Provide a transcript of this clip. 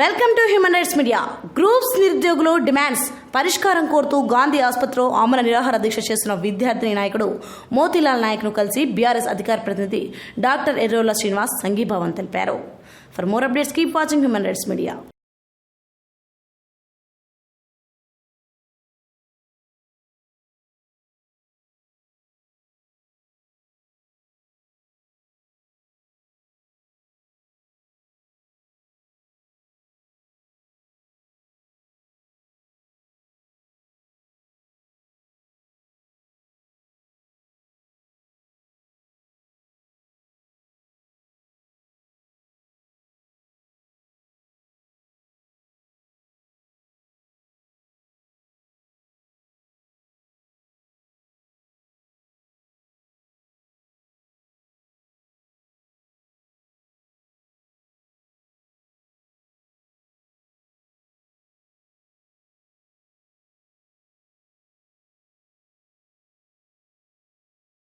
Welcome to human rights media groups నిరుద్యోగులు demands పరిష్కారం కోరుతూ గాంధీ ఆసుపత్రిలో ఆమరణ నిరాహార దీక్ష చేస్తున్న విద్యార్థిని నాయకుడు మోతీలాల్ నాయక్ను కలిసి బీఆర్ఎస్ అధికార ప్రతినిధి డాక్టర్ ఎర్రోల శ్రీనివాస్ సంఘీభావం తెలిపారు. For more updates keep watching human rights media